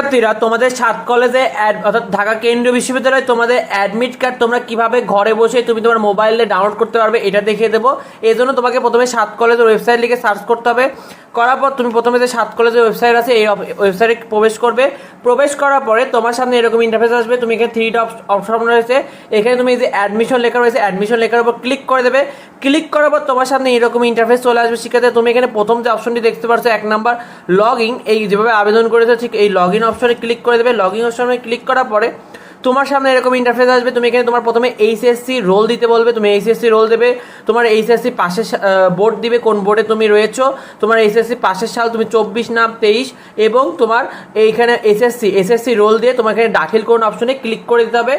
শিক্ষার্থীরা, তোমাদের সাত কলেজে অর্থাৎ ঢাকা কেন্দ্রীয় বিশ্ববিদ্যালয়ে তোমাদের অ্যাডমিট কার্ড তোমরা কীভাবে ঘরে বসে তুমি তোমার মোবাইলে ডাউনলোড করতে পারবে, এটা দেখিয়ে দেবো। এই জন্য তোমাকে প্রথমে সাত কলেজের ওয়েবসাইট লিখে সার্চ করতে হবে। করার পর তুমি প্রথমে যে সাত কলেজের ওয়েবসাইট আছে, এই ওয়েবসাইটে প্রবেশ করবে। প্রবেশ করার পরে তোমার সামনে এরকম ইন্টারফেস আসবে। তুমি এখানে থ্রি অপশন রয়েছে। এখানে তুমি যে অ্যাডমিশন লেখা রয়েছে অ্যাডমিশন লেখার উপর ক্লিক করে দেবে। ক্লিক করার পর তোমার সামনে এরকম ইন্টারফেস চলে আসবে। শিক্ষাতে তুমি এখানে প্রথম যে অপশনটি দেখতে পাচ্ছ এক নাম্বার লগ এই যেভাবে আবেদন করেছে, ঠিক এই লগ ইন অপশনে ক্লিক করে দেবে। লগ ইন অপশনে ক্লিক করার পরে তোমার সামনে এরকম ইন্টারফেস আসবে, তুমি এখানে তোমার প্রথমে এইচএসসি রোল দিতে বলবে, তুমি এইচএসসি রোল দেবে, তোমার এইচএসসি পাশের বোর্ড দিবে, কোন বোর্ডে তুমি রয়েছো, তোমার এইচএসসি পাশের সাল, তুমি চব্বিশ নাম তেইশ, এবং তোমার এইখানে এসএসসি এসএসসি রোল দিয়ে এখানে দাখিল করুন অপশনে ক্লিক করে দিতে হবে।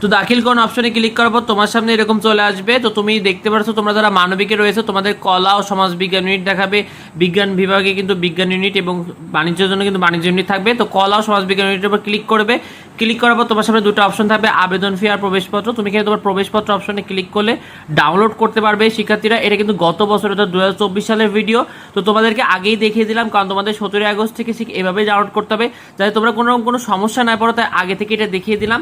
তো দাখিল কোন অপশনে ক্লিক করার পর তোমার সামনে এরকম চলে আসবে, তো তুমি দেখতে পাচ্ছ তোমরা যারা মানবিকে রয়েছে, তোমাদের কলা ও সমাজ বিজ্ঞান ইউনিট দেখাবে, বিজ্ঞান বিভাগে কিন্তু বিজ্ঞান ইউনিট এবং বাণিজ্যের জন্য কিন্তু বাণিজ্য ইউনিট থাকবে, তো কলা ও সমাজ বিজ্ঞান ইউনিটের উপর ক্লিক করবে ক্লিক করার পর তোমার সামনে দুটো অপশন থাকবে, আবেদন ফি আর প্রবেশপত্র। তুমি কিন্তু তোমার প্রবেশপত্র অপশনে ক্লিক করলে ডাউনলোড করতে পারবে শিক্ষার্থীরা। এটা কিন্তু গত বছর অর্থাৎ দু হাজার চব্বিশ সালের ভিডিও তো তোমাদেরকে আগেই দেখিয়ে দিলাম, কারণ তোমাদের সতেরোই আগস্ট থেকে ঠিক এভাবেই ডাউনলোড করতে হবে। যাতে তোমরা কোনোরকম কোনো সমস্যা না পড়ো, তাই আগে থেকে এটা দেখিয়ে দিলাম।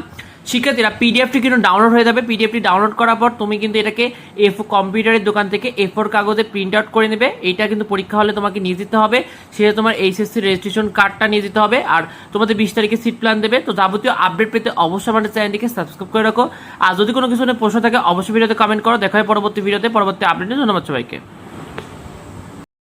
শিক্ষার্থীরা পিডিএফটি কিন্তু ডাউনলোড হয়ে যাবে। পিডিএফটি ডাউনলোড করার পর তুমি কিন্তু এটাকে এফ কম্পিউটারের দোকান থেকে এ ফোর কাগজে প্রিন্ট আউট করে নেবে। এটা কিন্তু পরীক্ষা হলে তোমাকে নিয়ে যেতে হবে। সেটা তোমার এইচএসসি রেজিস্ট্রেশন কার্ডটা নিয়ে যেতে হবে। আর তোমাদের বিশ তারিখে সিট প্ল্যান দেবে। তো যাবতীয় আপডেট পেতে অবশ্যই আমাদের চ্যানেলটিকে সাবস্ক্রাইব করে রাখো। আর যদি কোনো কিছু নিয়ে প্রশ্ন থাকে, অবশ্যই ভিডিওতে কমেন্ট করো। দেখা হয় পরবর্তী ভিডিওতে। পরবর্তী আপডেটে ধন্যবাদ সবাইকে।